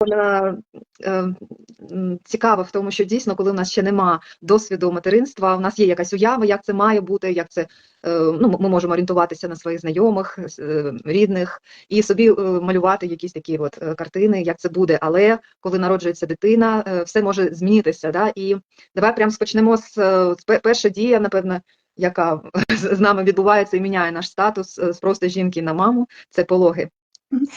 вона е, цікава в тому, що дійсно, коли в нас ще нема досвіду материнства, у нас є якась уява, як це має бути, як це е, ну, ми можемо орієнтуватися на своїх знайомих, е, рідних, і собі малювати якісь такі от картини, як це буде. Але коли народжується дитина, все може змінитися. Да? І давай прямо спочнемо з, з перша дія, напевно, яка з нами відбувається і міняє наш статус з просто жінки на маму, це пологи.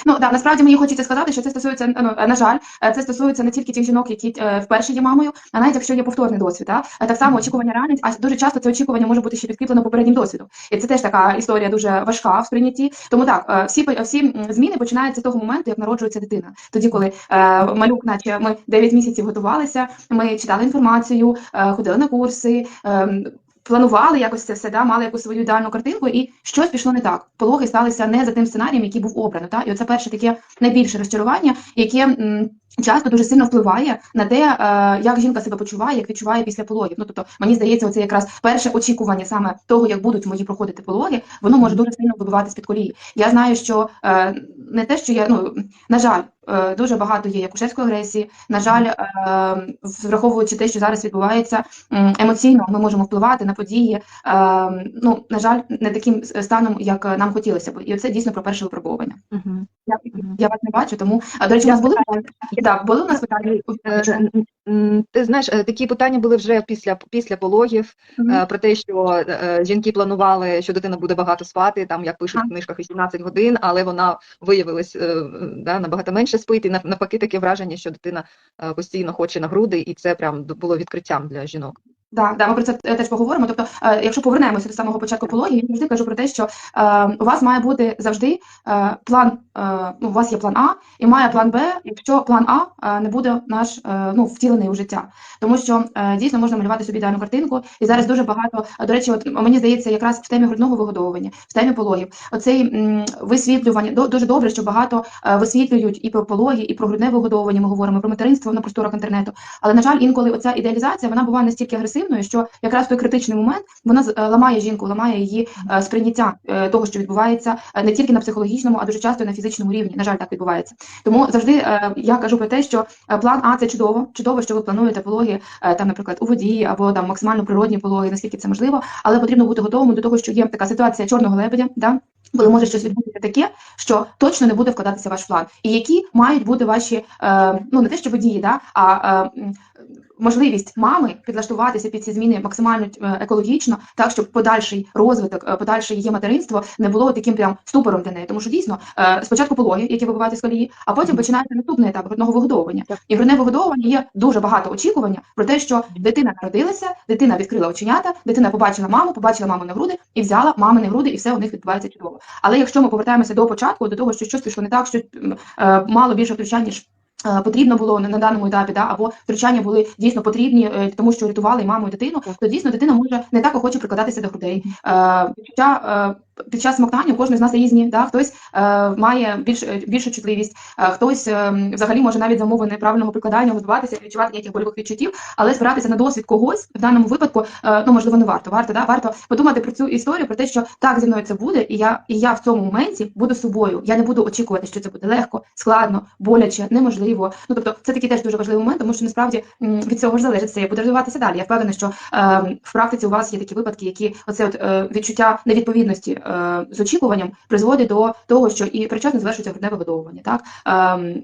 Ну да, насправді мені хочеться сказати, що це стосується ну, на жаль, е, це стосується не тільки тих жінок, які е, вперше є мамою, а навіть якщо є повторний досвід. Да? Е, Так само очікування реальність, а дуже часто це очікування може бути ще підкріплено попереднім досвідом. І це теж така історія дуже важка в сприйнятті. Тому так, е, всі всі зміни починаються з того моменту, як народжується дитина. Тоді, коли е, малюк, наче ми 9 місяців готувалися, ми читали інформацію, е, ходили на курси. е, Планували якось це все, да, мали якусь свою ідеальну картинку, і щось пішло не так. Пологи сталися не за тим сценарієм, який був обрано. Та? І оце перше таке найбільше розчарування, яке м, часто дуже сильно впливає на те, е, як жінка себе почуває, як відчуває після пологів. Ну тобто, мені здається, оце якраз перше очікування саме того, як будуть мої проходити пологи, воно може дуже сильно вибивати з під колії. Я знаю, що е, не те, що я ну на жаль. Е, Дуже багато є акушерської агресії. На жаль, е, враховуючи те, що зараз відбувається емоційно, ми можемо впливати на події. е, Ну на жаль, не таким станом, як нам хотілося б, і це дійсно про перше випробування. Угу. Я, я вас не бачу, тому до речі, у нас були да, були у нас питання. Ти знаєш, такі питання були вже після після пологів е, про те, що жінки планували, що дитина буде багато спати, там як пишуть в книжках 18 годин, але вона виявилась да, набагато менше спить, і нав- навпаки таке враження, що дитина е, постійно хоче на груди, і це прям було відкриттям для жінок. Да, да, ми про це е, теж поговоримо. Тобто, е, якщо повернемося до самого початку пологів, я завжди кажу про те, що е, у вас має бути завжди е, план. Е, ну, у вас є план А і має план Б, якщо план А не буде наш е, ну, втілений у життя. Тому що е, дійсно можна малювати собі ідеальну картинку, і зараз дуже багато. До речі, от мені здається, якраз в темі грудного вигодовування, в темі пологів, оцей м, висвітлювання до- дуже добре, що багато е, висвітлюють і про пологи, і про грудне вигодовування. Ми говоримо про материнство на просторах інтернету. Але на жаль, інколи оця ідеалізація вона буває настільки агресивною, що якраз той критичний момент вона е, ламає жінку, ламає її е, сприйняття е, того, що відбувається не тільки на психологічному, а дуже часто і на фізичному рівні. На жаль, так відбувається. Тому завжди я кажу про те, що план А це чудово, чудово, що ви плануєте пологи там, наприклад, у воді або там максимально природні пологи, наскільки це можливо, але потрібно бути готовим до того, що є така ситуація чорного лебедя. Да? Коли може щось відбутися таке, що точно не буде вкладатися ваш план, і які мають бути ваші е, ну не те, що водії, да, а е, можливість мами підлаштуватися під ці зміни максимально е, екологічно, так щоб подальший розвиток, е, подальше її материнство не було таким прям ступором для неї. Тому що дійсно е, спочатку пологи, які вибиваються з колії, а потім починається наступний етап грудного вигодовування. І грудне вигодовування є дуже багато очікування про те, що дитина народилася, дитина відкрила оченята, дитина побачила маму, побачила маму на груди і взяла мамини груди, і все у них відбувається чудово. Але якщо ми повертаємося до початку, до того, що щось пішло не так, що мало більше втручань, ніж потрібно було на, даному етапі, да, або втручання були дійсно потрібні, е, тому що рятували і маму і дитину, то дійсно дитина може не так охоче прикладатися до грудей. Е, відчуття, е, під час смоктання у кожного з нас різні, да, хтось е, має більш, е, більшу чутливість, е, хтось е, взагалі може навіть за умови неправильного прикладання готуватися, відчувати ніяких больових відчуттів, але спиратися на досвід когось в даному випадку, е, ну можливо, не варто. Варто, да, варто подумати про цю історію, про те, що так зі мною це буде, і я, і я в цьому моменті буду собою. Я не буду очікувати, що це буде легко, складно, боляче, неможливо. Ну тобто, це такий теж дуже важливий момент, тому що насправді від цього ж залежить це, як буде розвиватися далі. Я впевнена, що е, в практиці у вас є такі випадки, які оце от е, відчуття невідповідності з очікуванням призводить до того, що і причасно завершується грудне вигодовування. Так ем,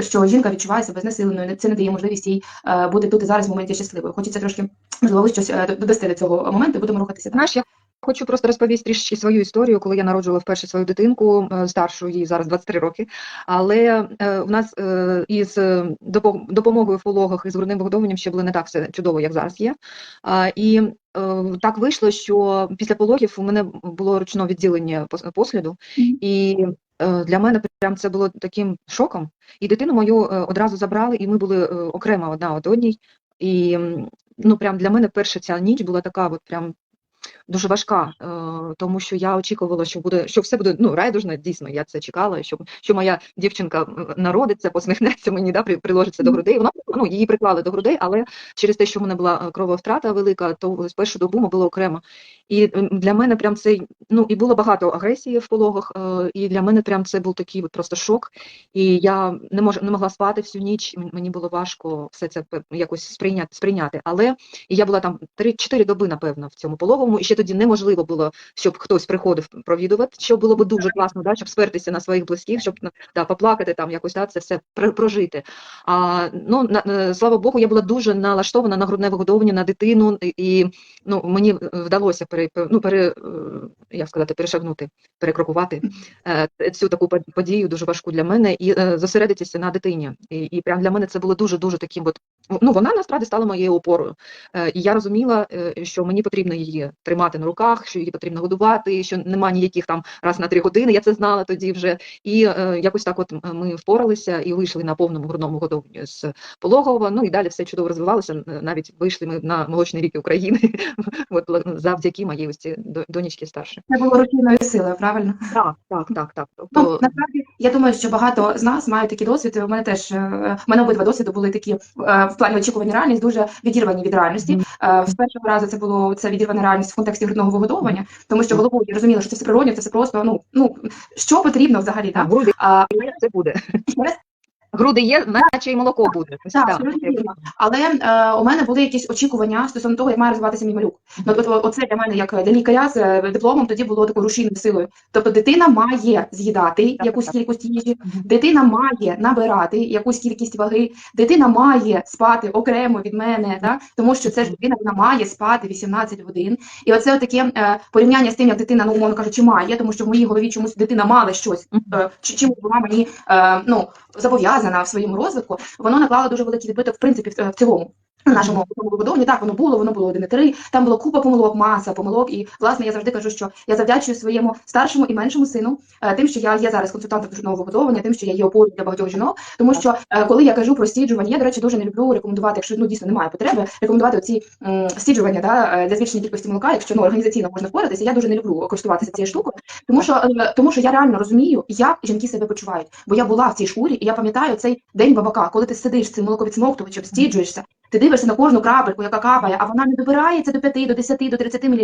що жінка відчуває себе знесиленою, це не дає можливість їй е, бути тут і зараз в моменті щасливою. Хочеться трошки можливо щось е, додасти до цього моменту. Будемо рухатися. далі. Хочу просто розповісти трішки свою історію, коли я народжувала вперше свою дитинку, е, старшу, їй зараз 23 роки. Але е, в нас е, із е, допомогою в пологах і з грудним вигодовуванням ще було не так все чудово, як зараз є. І е, так вийшло, що після пологів у мене було ручне відділення пос- посліду, і е, для мене прям це було таким шоком. І дитину мою е, одразу забрали, і ми були е, окремо одна од одній. І ну, прям для мене перша ця ніч була така, от прям дуже важка, е, тому що я очікувала, що буде, що все буде ну, райдужно, дійсно, я це чекала, що, що моя дівчинка е, народиться, посміхнеться мені, да, приложиться до грудей. Вона ну, її приклали до грудей, але через те, що в мене була е, крововтрата велика, то ось першу добу ми було окремо. І для мене прям цей, ну і було багато агресії в пологах, е, і для мене прям це був такий просто шок. І я не мож, не могла спати всю ніч. Мені було важко все це якось сприйняти, сприйняти. Але я була там 3-4 доби, напевно, в цьому пологовому, і ще тоді неможливо було, щоб хтось приходив провідувати, що було б дуже класно, да, щоб спертися на своїх близьких, щоб да, поплакати там якось да, це все прожити. А, ну, е, слава Богу, я була дуже налаштована на грудне вигодовування, на дитину, і, ну, мені вдалося пере, пе- ну, пере, е, як сказати, перешагнути, перекрокувати е, цю таку под- подію дуже важку для мене і зосередитися на дитині. І, і прям для мене це було дуже дуже таким. От, ну, вона насправді стала моєю опорою. Е, і я розуміла, е, що мені потрібно її тримати на руках, що її потрібно годувати, що нема ніяких там раз на три години. Я це знала тоді вже. І е, якось так, от ми впоралися і вийшли на повному грудному годовні з пологового. Ну і далі все чудово розвивалося. Навіть вийшли ми на молочні ріки України. От завдяки моїй ось ці до- донечки старшої. Це було рутинною силою, правильно? Так, так, так, так. Ну, Тобто, насправді, я думаю, що багато з нас мають такий досвід. У мене теж в мене обидва досвіди були такі в плані очікування реальність, дуже відірвані від реальності. Е, З першого разу це було це відірвана реальність в контексті грудного вигодовування, тому що головою я розуміла, що це все природньо, це все просто. Ну ну що потрібно взагалі, так, А, це буде. Груди є, наче і молоко буде. Так, так. Але е, у мене були якісь очікування стосовно того, як має розвиватися мій малюк. Ну, от, оце для мене, як для лікаря з е, дипломом, тоді було такою рушійною силою. Тобто дитина має з'їдати якусь так. кількість їжі, дитина має набирати якусь кількість ваги, дитина має спати окремо від мене, да? тому що це ж дитина вона має спати 18 годин. І оце таке е, порівняння з тим, як дитина, ну умовно кажучи, має, тому що в моїй голові чомусь дитина мала щось, е, чи- чим була мені е, ну, зобов'язана в своєму розвитку, воно наклало дуже великий відбиток в принципі в, в цілому. На нашому вигодовні так воно було, воно було 1,3, там було купа помилок, маса помилок. І власне я завжди кажу, що я завдячую своєму старшому і меншому сину е, тим, що я є зараз консультантом грудного вигодовування, тим, що я є опорою для багатьох жінок. Тому що е, коли я кажу про стіджування, я до речі дуже не люблю рекомендувати, якщо ну дійсно немає потреби, рекомендувати оці м, стіджування да, е, для збільшення кількості молока, якщо ну організаційно можна впоратися. Я дуже не люблю користуватися цією штукою, тому що тому що я реально розумію, як жінки себе почувають. Бо я була в цій шкурі, і я пам'ятаю цей день бабака, коли ти сидиш цим молоковідсмоктувачем, стіджуєшся. Ти дивишся на кожну крапельку, яка капає, а вона не добирається до 5, до 10, до 30 мл.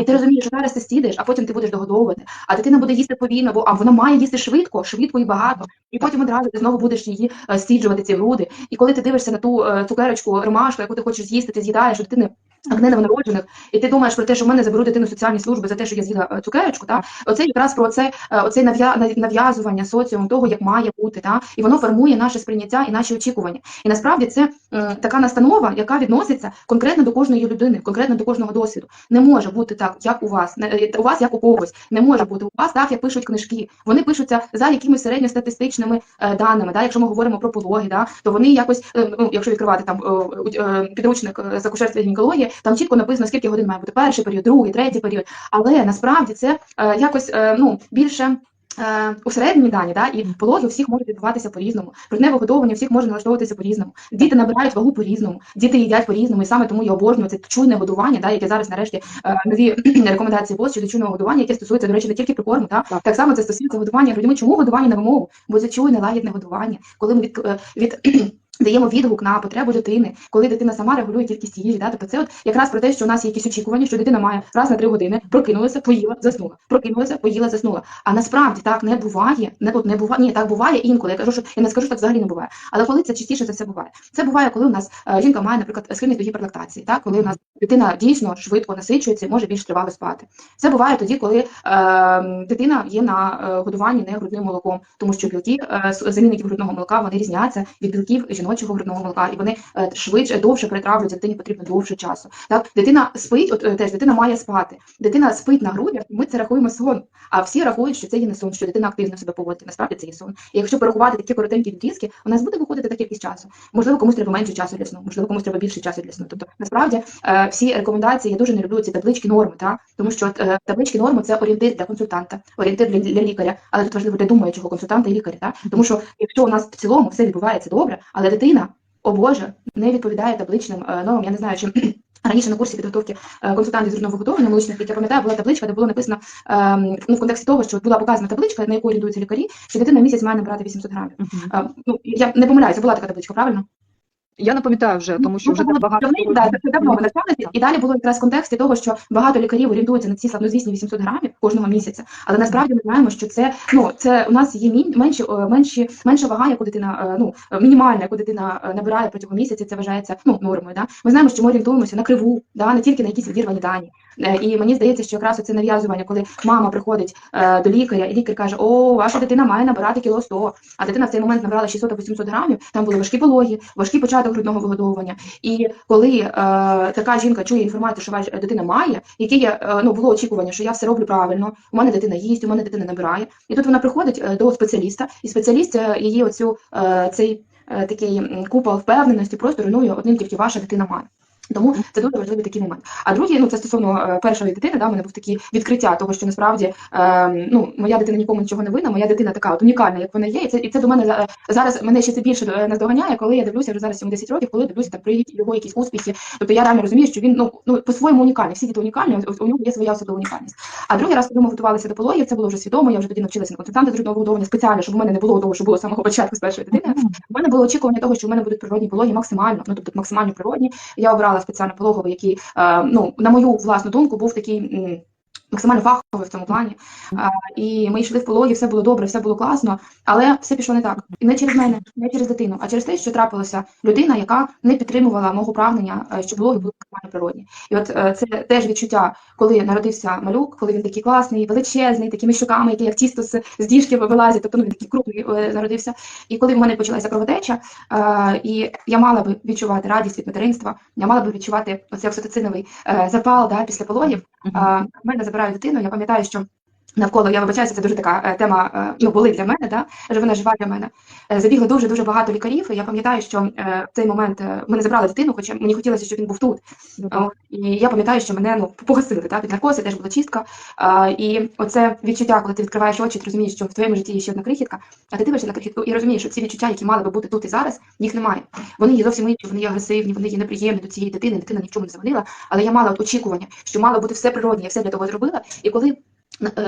І ти розумієш, що зараз ти сідеш, а потім ти будеш догодовувати. А дитина буде їсти повільно, бо а вона має їсти швидко, швидко і багато. І потім одразу ти знову будеш її е, стіджувати ці груди. І коли ти дивишся на ту е, цукерочку, ромашку, яку ти хочеш з'їсти, ти з'їдаєш у дитини. Акне новонароджених, і ти думаєш про те, що в мене заберуть дитину соціальні служби за те, що я з'їла е, цукерочку, та оце якраз про це е, оце нав'я- нав'язування соціуму того, як має бути, та і воно формує наше сприйняття і наші очікування. І насправді це м, така настанова, яка відноситься конкретно до кожної людини, конкретно до кожного досвіду. Не може бути так, як у вас, не е, у вас як у когось. Не може бути у вас так, як пишуть книжки. Вони пишуться за якимись середньостатистичними е, даними. Да? Якщо ми говоримо про пологи, да? то вони якось, е, ну, якщо відкривати там е, е, підручник е, з акушерства гінекології, там чітко написано, скільки годин має бути перший період, другий, третій період. Але насправді це е, якось е, ну більше. Е, усередині дані, да, і пологи у всіх можуть відбуватися по-різному. Грудне вигодовування всіх може налаштовуватися по-різному. Діти набирають вагу по-різному, діти їдять по-різному, і саме тому я обожнюю це чуйне годування, да, яке зараз нарешті е, нові рекомендації ВОЗ щодо чуйного годування, яке стосується, до речі, не тільки прикорму, та Так. так само це стосується годування грудьми. Чому годування на вимогу? Бо це чуйне лагідне годування, коли ми від, е, від Даємо відгук на потребу дитини, коли дитина сама регулює кількість їжі. Да? Тобто це от якраз про те, що у нас є якісь очікування, що дитина має раз на три години прокинулася, поїла, заснула, прокинулася, поїла, заснула. А насправді так не буває. Не от не буває. Ні, так буває інколи. Я кажу, що я не скажу, що так взагалі не буває. Але коли це частіше за все буває. Це буває, коли у нас е, жінка має, наприклад, схильність до гіперлактації, так коли у нас дитина дійсно швидко насичується може більш тривало спати. Це буває тоді, коли е, дитина є на е, годуванні не грудним молоком, тому що білки е, замінників грудного молока вони різняться від білків жіночого грудного молока, і вони е, швидше довше перетравлюються, дитині потрібно довше часу. Так, дитина спить, от е, теж дитина має спати. Дитина спить на грудях, і ми це рахуємо сон. А всі рахують, що це є не сон, що дитина активно себе поводить. Насправді це є сон. І якщо порахувати такі коротенькі відрізки, у нас буде виходити та кількість часу. Можливо, комусь треба менше часу для сну, можливо, комусь треба більше часу для сну. Тобто, насправді, е, всі рекомендації я дуже не люблю ці таблички норми, та тому що таблички норми це орієнтир для консультанта, орієнтир для, для лікаря, але тут важливо для думаючого консультанта і лікаря. Та? Тому що якщо у нас в цілому все відбувається добре, але дитина, о Боже, не відповідає табличним е, нормам, я не знаю, чи Раніше на курсі підготовки е, консультантів з рідного виготовлення молочних, як я пам'ятаю, була табличка, де було написано ем, ну, в контексті того, що була показана табличка, на яку орієнтуються лікарі, що дитина місяць має набрати 800 грамів. Uh -huh. ну, я не помиляюся, була така табличка, правильно? Я не пам'ятаю вже, тому що Ну, вже так багато. да, це давно насправді. І далі було якраз в контексті того, що багато лікарів орієнтуються на ці славнозвісні 800 грамів кожного місяця. Але насправді ми знаємо, що це ну це у нас є мін, менші, е, менші менша вага, яку дитина е, ну е, мінімальна, яку дитина набирає протягом місяця. Це вважається ну нормою. Да? Ми знаємо, що ми орієнтуємося на криву, да, не тільки на якісь відірвані дані. Е, І мені здається, що якраз це нав'язування, коли мама приходить е, до лікаря, і лікар каже: О, ваша дитина має набирати кіло 100, а дитина в цей момент набрала 600 або 700 грамів. Там були важкі пологи, важкий початок грудного вигодовування. І коли е, така жінка чує інформацію, що ваша дитина має, яке є, е, ну було очікування, що я все роблю правильно, у мене дитина їсть, у мене дитина набирає. І тут вона приходить е, до спеціаліста, і спеціаліст її оцю е, цей такий купол впевненості просто руйнує одним тільки ваша дитина має. Тому це дуже важливий такий момент. А другий, ну це стосовно е, першої дитини, да, у мене був такі відкриття того, що насправді е, ну, моя дитина нікому нічого не винна, моя дитина така от унікальна, як вона є. І це, і це до мене за- зараз мене ще це більше е, наздоганяє, коли я дивлюся вже зараз йому 10 років, коли я дивлюся там про його якісь успіхи. Тобто я реально розумію, що він ну, ну по-своєму унікальний. Всі діти унікальні, у нього є своя особлива унікальність. А другий раз, коли ми готувалися до пологів, це було вже свідомо. Я вже тоді навчилася на консультанта з грудного годування спеціально, щоб у мене не було того, що було з самого початку з першої дитини. У мене було очікування того, що в мене будуть природні пологи максимально, ну тобто максимально природні. Я обрала спеціально пологовий, який, е, ну, на мою власну думку, був такий. Максимально фаховий в цьому плані, а, і ми йшли в пологі, все було добре, все було класно, але все пішло не так. І не через мене, не через дитину, а через те, що трапилася людина, яка не підтримувала мого прагнення, е, що пологи були максимально природні. І от е, це теж відчуття, коли народився малюк, коли він такий класний, величезний, такими щоками, які як тісто з, з діжки вилазять, тобто ну, він такий крупний е, народився. І коли в мене почалася кровотеча, і я мала би відчувати радість від материнства, я мала би відчувати оцей окситоциновий запал да, після пологів. А, мене забирають дитину. Я пам'ятаю, що навколо я вибачаюся, це дуже така е, тема. е, Ну були для мене, да вона жива для мене. Е, Забігли дуже дуже багато лікарів. І я пам'ятаю, що в цей момент мене забрали дитину, хоча мені хотілося, щоб він був тут. І я пам'ятаю, що мене ну погасили та під наркози, теж була чистка. І оце відчуття, коли ти відкриваєш очі, ти розумієш, що в твоєму житті є ще одна крихітка, а ти дивишся на крихітку і розумієш, що ці відчуття, які мали би бути тут і зараз, їх немає. Вони є зовсім інші, вони є агресивні, вони є неприємні до цієї дитини. Дитина ні в чому не завинила, але я мала от очікування, що мало бути все природне, я все для того зробила. І коли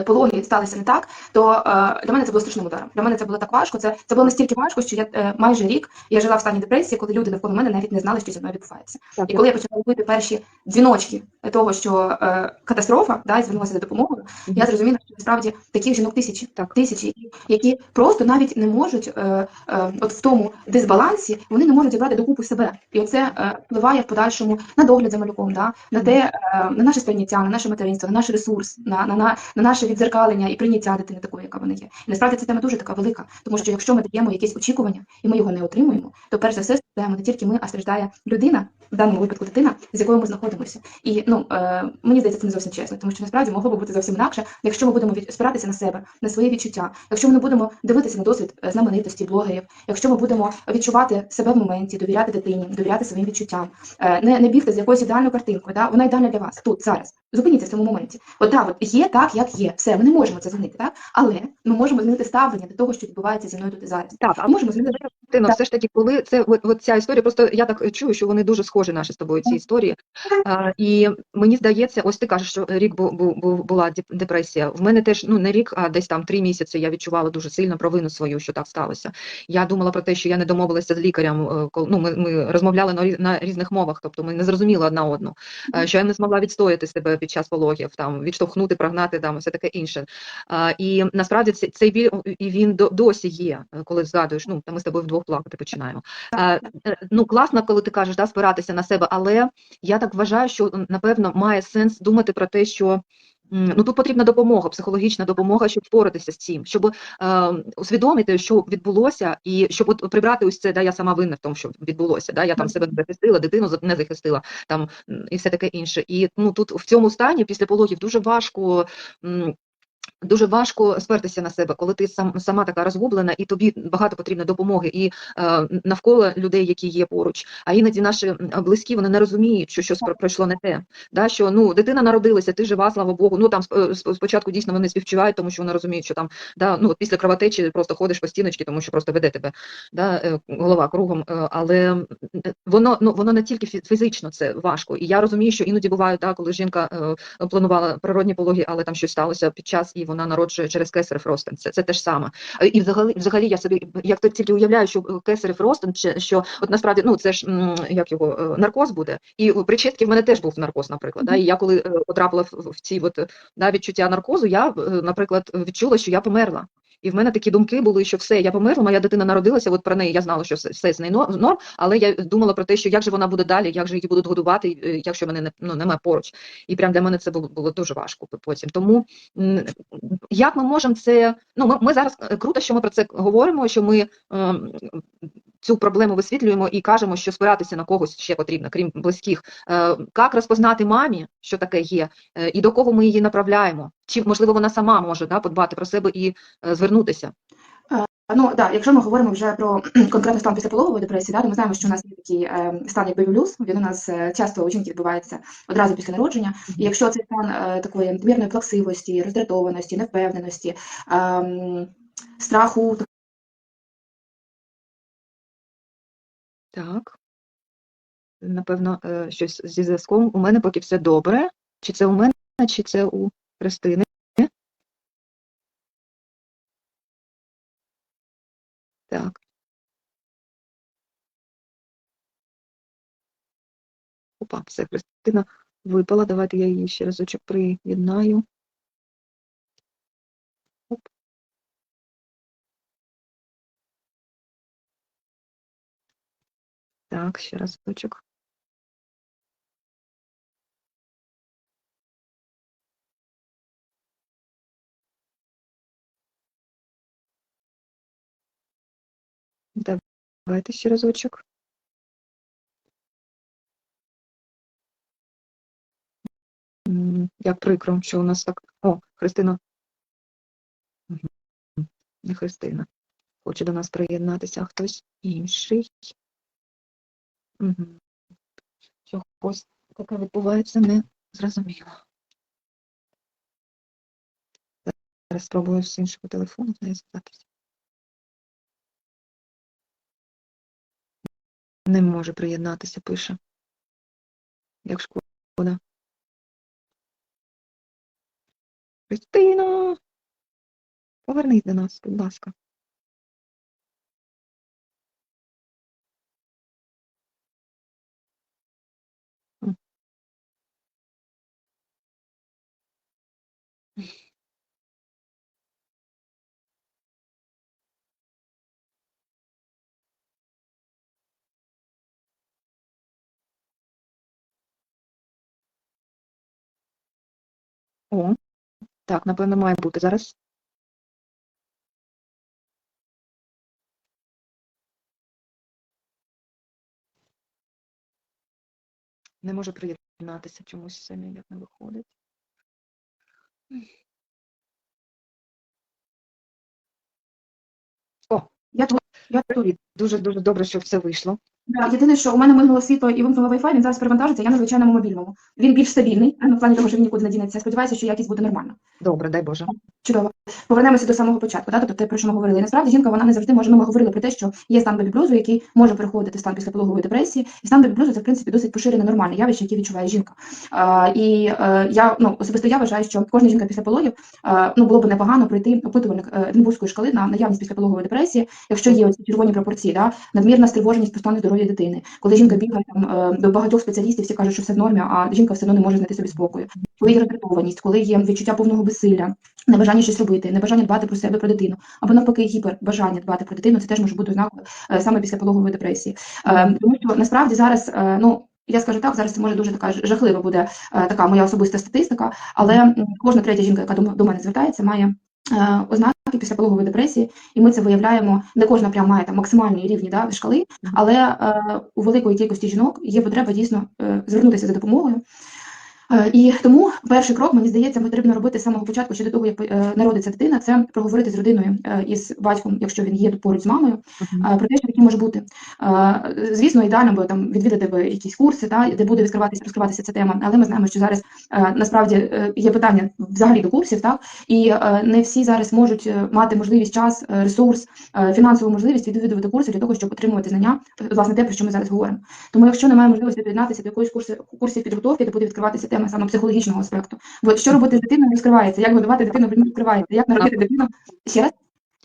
пологи сталися не так, то е, для мене це було страшним ударом. Для мене це було так важко. Це, це було настільки важко, що я е, майже рік я жила в стані депресії, коли люди навколо мене навіть не знали, що зі мною відбувається. Так, І коли я почала робити перші дзвіночки того, що е, катастрофа, да, і звернулася за допомогою, Мгм. я зрозуміла, що насправді таких жінок тисячі, Так. тисячі, які- просто навіть не можуть, е, е, от в тому дисбалансі, вони не можуть зібрати докупи себе. І оце е, впливає в подальшому на догляд за малюком, да, на те, е, на наше сприйняття, на наше материнство, на наш ресурс, на, на, на, на наше відзеркалення і прийняття дитини такої, яка вона є. І насправді ця тема дуже така велика, тому що якщо ми даємо якесь очікування і ми його не отримуємо, то перш за все страждаємо не тільки ми, а страждає людина, в даному випадку дитина, з якою ми знаходимося. І ну е, мені здається, це не зовсім чесно, тому що насправді могло би бути зовсім інакше, якщо ми будемо від, спиратися на себе, на свої відчуття, якщо ми не будемо дивитися на досвід е, знаменитості, блогерів, якщо ми будемо відчувати себе в моменті, довіряти дитині, довіряти своїм відчуттям, е, не, не бігти з якоюсь ідеальною картинкою, да? вона ідеальна для вас тут зараз. Зупиніться в цьому моменті. От так, от є так, як є. Все, ми не можемо це змінити, так? Але ми можемо змінити ставлення до того, що відбувається зі мною тут і зараз. Так, а можемо змінити Тино, Так. все ж таки, коли це от, от ця історія, просто я так чую, що вони дуже схожі наші з тобою ці історії. А, і мені здається, ось ти кажеш, що рік був, був, був була депресія. В мене теж ну не рік, а десь там три місяці я відчувала дуже сильно провину свою, що так сталося. Я думала про те, що я не домовилася з лікарем. е, коли ну ми, ми розмовляли на різних мовах, тобто ми не зрозуміли одна одну. Е, Що я не змогла відстояти себе під час пологів, там відштовхнути, прогнати там все таке інше. А, і насправді цей, цей біль і він досі є, е, коли згадуєш. Ну ми з тобою вдвох плакати починаємо. А, е, ну класно, коли ти кажеш, да, спиратися на себе, але я так вважаю, що напевно має сенс думати про те, що. Ну, тут потрібна допомога, психологічна допомога, щоб впоратися з цим, щоб е, усвідомити, що відбулося, і щоб от прибрати ось це, да, я сама винна в тому, що відбулося. Да, я там себе не захистила, дитину не захистила, там і все таке інше. І ну тут в цьому стані після пологів дуже важко. Дуже важко спертися на себе, коли ти сам сама така розгублена, і тобі багато потрібно допомоги, і е, навколо людей, які є поруч. А іноді наші близькі вони не розуміють, що щось пройшло не те. Да, що ну дитина народилася, ти жива, слава Богу. Ну там сп- спочатку дійсно вони співчувають, тому що вони розуміють, що там да, ну от після кровотечі просто ходиш по стіночці, тому що просто веде тебе да, е, голова кругом. е, Але е, воно ну воно не тільки фізично це важко. І я розумію, що іноді буває, да, коли жінка е, планувала природні пологи, але там щось сталося під час, і вона народжує через кесарев розтин. Це, це те ж саме. Е, І взагалі, взагалі я собі як то тільки уявляю, що кесарів кесарев розтин, що от насправді ну це ж як його е, наркоз буде. І у причистки в мене теж був наркоз, наприклад. Да? І я коли е, потрапила в, ці от е, да, відчуття наркозу, я, е, наприклад, відчула, що я померла. І в мене такі думки були, що все, я померла, моя дитина народилася, от про неї я знала, що все, з нею норм, але я думала про те, що як же вона буде далі, як же її будуть годувати, е, якщо мене не, ну, немає поруч. І прям для мене це було, було дуже важко потім. Тому як ми можемо це. Ну, ми, ми зараз е, круто, що ми про це говоримо, що ми ем, цю проблему висвітлюємо і кажемо, що спиратися на когось ще потрібно, крім близьких. Е, як розпознати мамі, що таке є, е, і до кого ми її направляємо? Чи можливо вона сама може да, подбати про себе і е, звернутися? Ну да, якщо ми говоримо вже про конкретний стан післяпологової депресії, да, то ми знаємо, що у нас є такий е, стан, як бебі-блюз, він у нас е, часто у жінки відбувається одразу після народження. І якщо цей стан е, такої надмірної плаксивості, роздратованості, невпевненості, ем, страху, Так. Напевно, е, щось зі зв'язком. У мене поки все добре. Чи це у мене, чи це у Христини? Так. Опа, все, Христина випала. Давайте я її ще разочок приєднаю. Так, ще разочок. Давайте ще разочок. Як прикро, що у нас так. О, Христина. Не Христина. Хоче до нас приєднатися, а хтось інший. Чогось таке відбувається не зрозуміло. Зараз спробую з іншого телефону з нею зв'язатися. Не може приєднатися, пише. Як шкода. Христина! Повернись до нас, будь ласка. О, так, напевно, має бути зараз. Не може приєднатися чомусь все ніяк не виходить. О, я я. Дуже дуже добре, що все вийшло. Да, єдине, що у мене мигнуло світло і вимкнуло Wi-Fi, він зараз перевантажиться, я на звичайному мобільному. Він більш стабільний, а на плані того, що він нікуди не дінеться. Сподіваюся, що якість буде нормальна. Добре, дай Боже. Чудово. Повернемося до самого початку, да? тобто те, про що ми говорили. І насправді жінка вона не завжди може. Ну, ми говорили про те, що є стан бебі-блюзу, який може переходити в стан післяпологової депресії. І стан бебі-блюзу це в принципі досить поширене нормальне явище, яке відчуває жінка. А, і е, я ну особисто я вважаю, що кожна жінка після пологів е, ну було б непогано пройти опитувальник Единбурзької шкали на наявність післяпологової депресії, якщо є оці червоні пропорції, да? надмірна стривоженість про стан здоров'я дитини. Коли жінка бігає там е, до багатьох спеціалістів, всі кажуть, що все в нормі, а жінка все одно не може знайти собі спокою. Коли є роздратованість, коли є відчуття повного безсилля, небажання щось робити, небажання дбати про себе, про дитину, або навпаки, гіпербажання дбати про дитину, це теж може бути ознакою е, саме після пологової депресії. Е, тому що насправді зараз, ну. Я скажу так, зараз це може дуже така жахлива буде така моя особиста статистика, але кожна третя жінка, яка до, мене звертається, має ознаки післяпологової депресії, і ми це виявляємо. Не кожна прям має там максимальні рівні да, шкали, але е, у великої кількості жінок є потреба дійсно е, звернутися за допомогою. Е, І тому перший крок, мені здається, потрібно робити з самого початку, ще до того, як е, народиться дитина, це проговорити з родиною е, із батьком, якщо він є поруч з мамою, Мгм. е, про те, що таке може бути. Звісно, ідеально би там відвідати би якісь курси, та де буде відкриватися, розкриватися ця тема. Але ми знаємо, що зараз насправді є питання взагалі до курсів, так і не всі зараз можуть мати можливість, час, ресурс, фінансову можливість відвідувати курси для того, щоб отримувати знання, власне, те, про що ми зараз говоримо. Тому, якщо немає можливості доєднатися до якоїсь курсу, курсів підготовки, де буде відкриватися тема тема саме психологічного аспекту. Бо що робити з дитиною не розкривається, як годувати дитину не скривається, як народити дитину ще раз.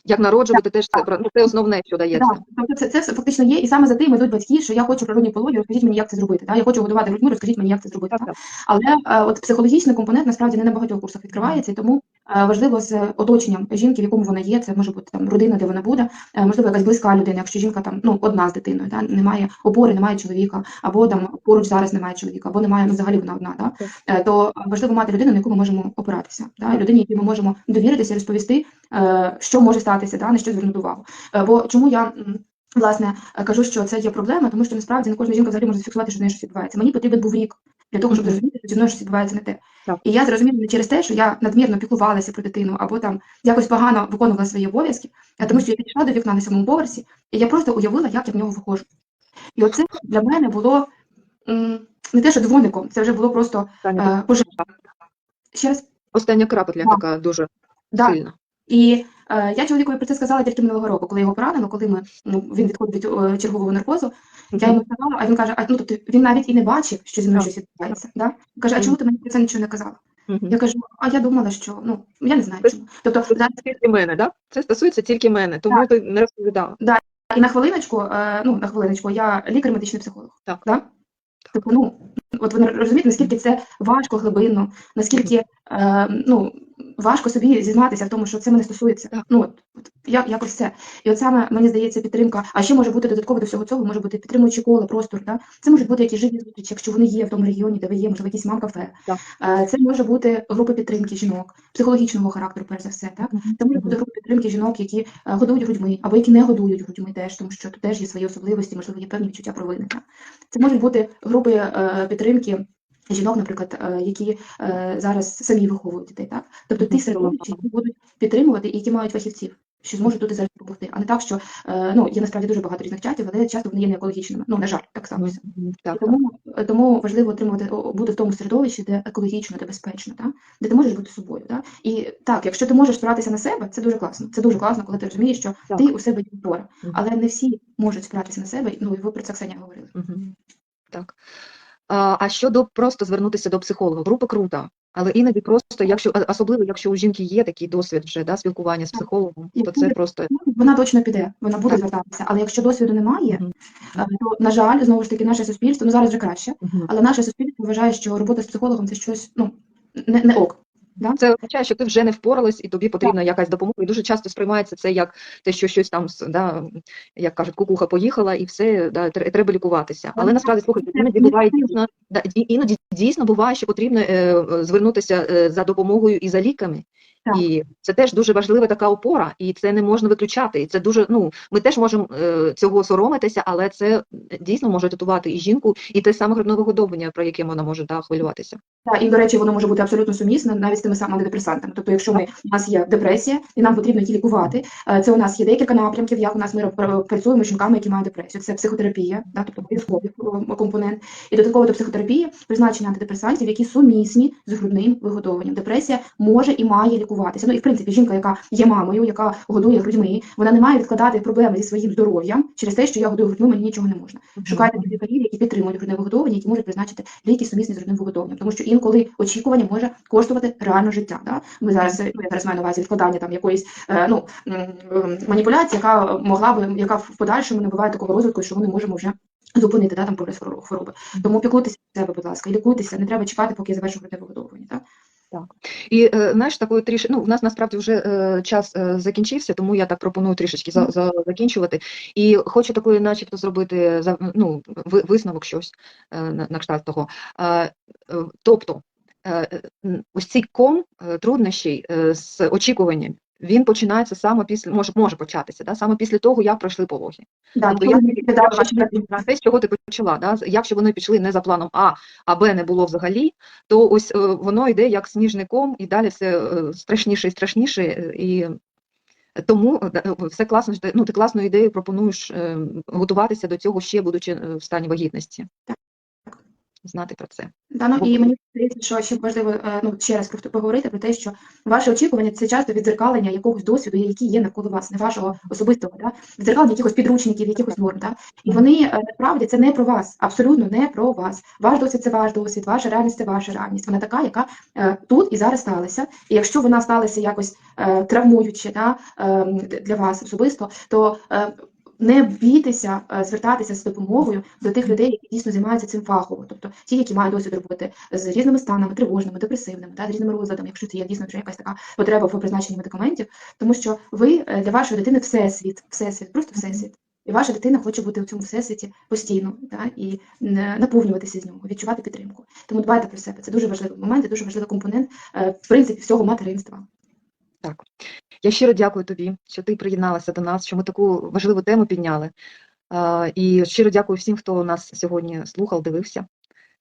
Як народжувати теж це про- ну, це основне, що дається. Так, тобто це, це все фактично є, і саме за тим ведуть батьки, що я хочу природні пологи, розкажіть мені, як це зробити. Так? Я хочу годувати грудьми, розкажіть мені, як це зробити. Так, Так? так. Але е, от психологічний компонент насправді не на багатьох курсах відкривається, і тому важливо з оточенням жінки, в якому вона є, це може бути там родина, де вона буде, е, можливо, якась близька людина, якщо жінка там ну одна з дитиною, та немає опори, немає чоловіка, або там поруч зараз немає чоловіка, або немає ну, взагалі вона одна? Так. Е, то важливо мати людину, на яку ми можемо опиратися, та? людині, якій ми можемо довіритися розповісти, е, що може статися, та? на що звернути увагу. Е, Бо чому я. Власне, е, кажу, що це є проблема, тому що насправді не кожна жінка взагалі може зафіксувати, що з нею щось відбувається. Мені потрібен був рік для того, щоб зрозуміти, що зі мною щось відбувається не те. Так. І я зрозуміла не через те, що я надмірно піклувалася про дитину, або там якось погано виконувала свої обов'язки, а тому що я підійшла до вікна на самому поверсі, і я просто уявила, як я в нього виходжу. І оце для мене було не те, що дзвоником, це вже було просто е, пожежа. Ще раз. Остання крапля Так. така дуже Да. сильна. І я чоловікові про це сказала тільки минулого року, коли його поранило, коли ми ну він відходив від е, чергового наркозу. Я йому сказала, а він каже: а ну тобто він навіть і не бачив, що зі мною Так. щось відбувається. Да? Каже, а чому ти мені про це нічого не казала? Я кажу, а я думала, що ну я не знаю чому. Тобто Це зараз тільки мене, да? Це стосується тільки мене, тому ти не розповідала. і на хвилиночку, е, ну на хвилиночку, я лікар медичний психолог. Так. Да? Тобто, ну от ви розумієте, наскільки це важко глибинно, наскільки е, ну важко собі зізнатися в тому, що це мене стосується. Ну от, от я, якось це. І от саме мені здається, підтримка. А ще може бути додатково до всього цього, може бути підтримуючи коло, простор. Да? Це можуть бути якісь живі зустрічі, якщо вони є в тому регіоні, де ви є, можливо, якісь мам-кафе. Е, Це може бути групи підтримки жінок, психологічного характеру, перш за все. Так? Це можуть бути групи підтримки жінок, які е, годують грудьми, або які не годують грудьми теж, тому що тут теж є свої особливості, можливо, є певні відчуття провини. Так? Це можуть бути групи е, підтримки. Жінок, наприклад, е, які е, зараз самі виховують дітей, так тобто ті Мгм. середовища, які будуть підтримувати і які мають фахівців, що зможуть тут і зараз допомогти, а не так, що е, ну є насправді дуже багато різних чатів, але часто вони є не екологічними. Ну на жаль, так само. Так, тому, тому важливо отримувати бути в тому середовищі, де екологічно, де безпечно, та? де ти можеш бути собою. Та? І так, якщо ти можеш спиратися на себе, це дуже класно. Це дуже класно, коли ти розумієш, що Так. ти у себе є опора. Але не всі можуть спиратися на себе. Ну і ви про це Ксенія говорили. Мгм. Так. А, щодо просто звернутися до психолога, група крута, але іноді просто, якщо особливо, якщо у жінки є такий досвід вже да, спілкування з психологом, то це просто Вона точно піде, вона буде Так. звертатися. Але якщо досвіду немає, то на жаль, знову ж таки, наше суспільство, ну зараз вже краще, але наше суспільство вважає, що робота з психологом це щось ну не, не ок. Да? Це означає, що ти вже не впоралась і тобі потрібна якась допомога. І дуже часто сприймається це як те, що щось там, да, як кажуть, кукуха поїхала і все, да, тр- треба лікуватися. Але насправді, слухайте, іноді буває дійсно, іноді дійсно буває, що потрібно е, звернутися е, за допомогою і за ліками. Так. І це теж дуже важлива така опора, і це не можна виключати. І це дуже, ну, ми теж можемо е, цього соромитися, але це дійсно може рятувати і жінку, і те саме грудне вигодовування, про яке вона може да, хвилюватися. Так, і, до речі, воно може бути абсолютно сумісне навіть з тими самими антидепресантами. Тобто, якщо ми, у нас є депресія, і нам потрібно її лікувати, е, це у нас є декілька напрямків, як у нас ми працюємо з жінками, які мають депресію. Це психотерапія, да, тобто обов'язковий е, компонент. І додатково до психотерапії призначення антидепресантів, які сумісні з грудним вигодовуванням. Депресія може і має лікуватися. Ну і в принципі, жінка, яка є мамою, яка годує грудьми, вона не має відкладати проблеми зі своїм здоров'ям через те, що я годую грудьми, мені нічого не можна. Шукайте лікарів, які підтримують грудне вигодовування, які можуть призначити ліки сумісні з грудним вигодовуванням. Тому що інколи очікування може коштувати реально життя. Да? Ми зараз ну, я зараз маю на увазі відкладання там якоїсь е, ну маніпуляції, яка могла би, яка в подальшому набуває такого розвитку, що ми не можемо вже. Зупинити да, там прогрес хвороби. Тому піклуйтеся себе, будь ласка, і лікуйтеся, не треба чекати, поки я завершу грудне вигодовування. Так? І е, знаєш, такою трішки, ну, в нас насправді вже е, час е, закінчився, тому я так пропоную трішечки за, за, закінчувати. І хочу такою, начебто, зробити за, ну, висновок щось е, на, на кшталт того. Е, е, тобто, е, ось цей ком труднощів з очікуванням, він починається саме після, може, може початися, да, саме після того, як пройшли пологи. Да, Тобто, я те, з чого ти почала, да? якщо вони пішли не за планом А, а Б не було взагалі, то ось е, воно йде як сніжний ком, і далі все е, страшніше і страшніше. е, І тому все класно, ну, ти класну ідею пропонуєш е, готуватися до цього ще будучи в стані вагітності. Знати про це. Да, ну, Бо- і мені здається, що ще важливо е, ну, ще раз поговорити про те, що ваші очікування це часто відзеркалення якогось досвіду, який є навколо вас, не вашого особистого, да? відзеркалення якихось підручників, якихось норм. Да? І вони е, насправді це не про вас, абсолютно не про вас. Ваш досвід це ваш досвід, ваша реальність це ваша реальність. Вона така, яка е, тут і зараз сталася. І якщо вона сталася якось травмуюче да, е, для вас особисто, то не бійтеся е, звертатися з допомогою до тих людей, які дійсно займаються цим фахово, тобто ті, які мають досвід роботи з різними станами, тривожними, депресивними, та, з різними розладами, якщо це є дійсно вже якась така потреба в призначенні медикаментів, тому що ви е, для вашої дитини всесвіт, всесвіт, просто всесвіт. І ваша дитина хоче бути у цьому всесвіті постійно та, і наповнюватися з нього, відчувати підтримку. Тому дбайте про себе. Це дуже важливий момент і дуже важливий компонент, е, в принципі, всього материнства. Я щиро дякую тобі, що ти приєдналася до нас, що ми таку важливу тему підняли. І щиро дякую всім, хто нас сьогодні слухав, дивився.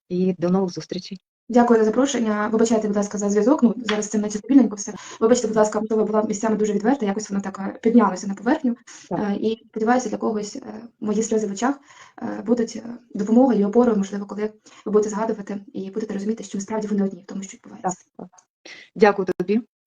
І до нових зустрічей. Дякую за запрошення. Вибачайте, будь ласка, за зв'язок. Ну зараз це наче стабільненько все. Вибачте, будь ласка, можливо, була місцями дуже відверта, якось воно так піднялося на поверхню. Так. Е, І сподіваюся, для когось е, мої сльози в очах е, будуть допомогою і опорою, можливо, коли ви будете згадувати і будете розуміти, що насправді ви не одні в тому, що відбувається. Дякую тобі.